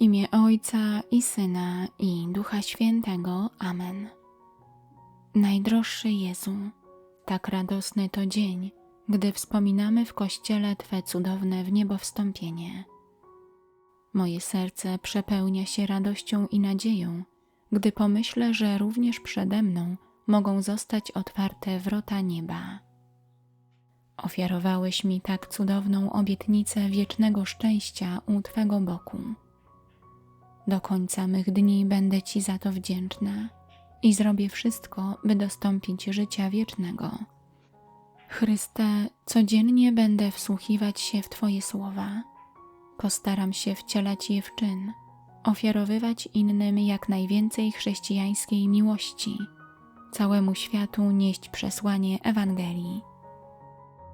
imię Ojca i Syna i Ducha Świętego. Amen. Najdroższy Jezu, tak radosny to dzień, gdy wspominamy w Kościele Twe cudowne w niebo wstąpienie. Moje serce przepełnia się radością i nadzieją, gdy pomyślę, że również przede mną mogą zostać otwarte wrota nieba. Ofiarowałeś mi tak cudowną obietnicę wiecznego szczęścia u Twego boku. Do końca mych dni będę Ci za to wdzięczna i zrobię wszystko, by dostąpić życia wiecznego. Chryste, codziennie będę wsłuchiwać się w Twoje słowa. Postaram się wcielać je w czyn, ofiarowywać innym jak najwięcej chrześcijańskiej miłości, całemu światu nieść przesłanie Ewangelii.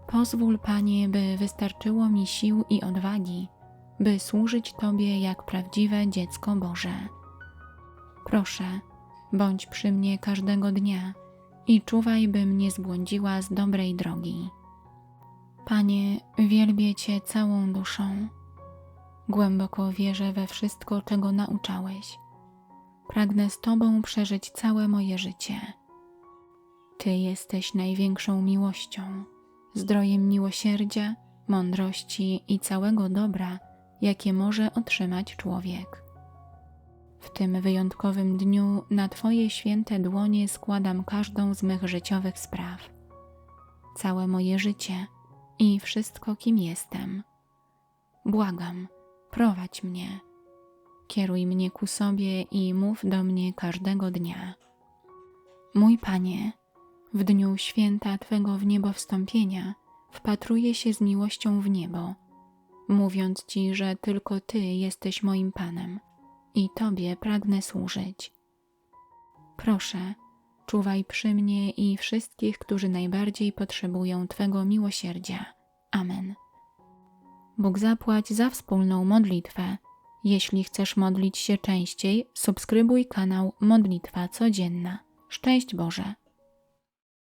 Pozwól, Panie, by wystarczyło mi sił i odwagi, by służyć Tobie jak prawdziwe dziecko Boże. Proszę, bądź przy mnie każdego dnia i czuwaj, bym nie zbłądziła z dobrej drogi. Panie, wielbię Cię całą duszą. Głęboko wierzę we wszystko, czego nauczałeś. Pragnę z Tobą przeżyć całe moje życie. Ty jesteś największą miłością, zdrojem miłosierdzia, mądrości i całego dobra, jakie może otrzymać człowiek. W tym wyjątkowym dniu na Twoje święte dłonie składam każdą z mych życiowych spraw, całe moje życie i wszystko, kim jestem. Błagam, prowadź mnie, kieruj mnie ku sobie i mów do mnie każdego dnia. Mój Panie, w dniu święta Twego w niebo wstąpienia wpatruję się z miłością w niebo, mówiąc Ci, że tylko Ty jesteś moim Panem i Tobie pragnę służyć. Proszę, czuwaj przy mnie i wszystkich, którzy najbardziej potrzebują Twego miłosierdzia. Amen. Bóg zapłać za wspólną modlitwę. Jeśli chcesz modlić się częściej, subskrybuj kanał Modlitwa Codzienna. Szczęść Boże!